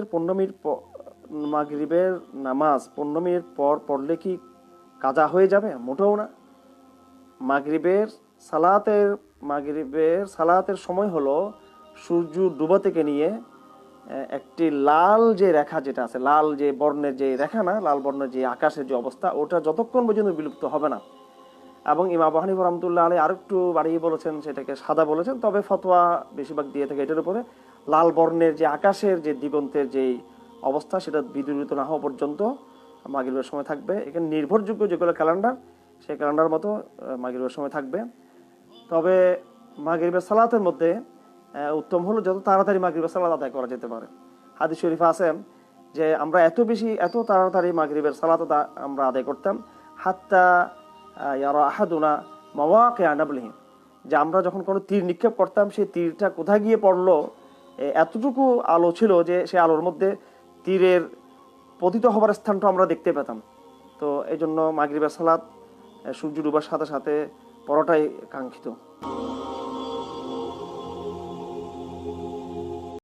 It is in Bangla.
নামাজের পনেরো মিনিট মাগরিবের নামাজ পনেরো মিনিট পর পড়লে কি কাজা হয়ে যাবে? মোটেও না। মাগরিবের সালাতের মাগরিবের সালাতের সময় হলো সূর্য ডুবা থেকে নিয়ে একটি লাল যে রেখা যেটা আছে, লাল যে বর্ণের যে রেখা না, লাল বর্ণের যে আকাশের যে অবস্থা, ওটা যতক্ষণ পর্যন্ত বিলুপ্ত হবে না। এবং ইমাম বাহানি রহমতুল্লাহ আলী আর একটু বাড়িয়ে বলেছেন, সেটাকে সাদা বলেছেন, তবে ফতোয়া বেশিরভাগ দিয়ে থাকে এটার উপরে। লাল বর্ণের যে আকাশের যে দিগন্তের যে অবস্থা, সেটা বিদূরিত না হওয়া পর্যন্ত মাগরিবের সময় থাকবে। এখানে নির্ভরযোগ্য যেগুলো ক্যালেন্ডার, সেই ক্যালেন্ডার মতো মাগরিবের সময় থাকবে। তবে মাগরিবের সালাতের মধ্যে উত্তম হলো যত তাড়াতাড়ি মাগরিবের সালাত আদায় করা যেতে পারে। হাদিস শরীফ আছে যে, আমরা এত বেশি, এত তাড়াতাড়ি মাগরিবের সালাত আমরা আদায় করতাম, হাত্তা ইয়ারা আহাদুনা মাওয়াকে আনাবলিহীন যে আমরা যখন কোনো তীর নিক্ষেপ করতাম, সেই তীরটা কোথায় গিয়ে পড়ল এতটুকু আলো ছিল যে সে আলোর মধ্যে তীরের পতিত হবার স্থানটা আমরা দেখতে পেতাম। তো এই জন্য মাগরিবের সালাদ সূর্য ডুবার সাথে সাথে পরোটাই কাঙ্ক্ষিত।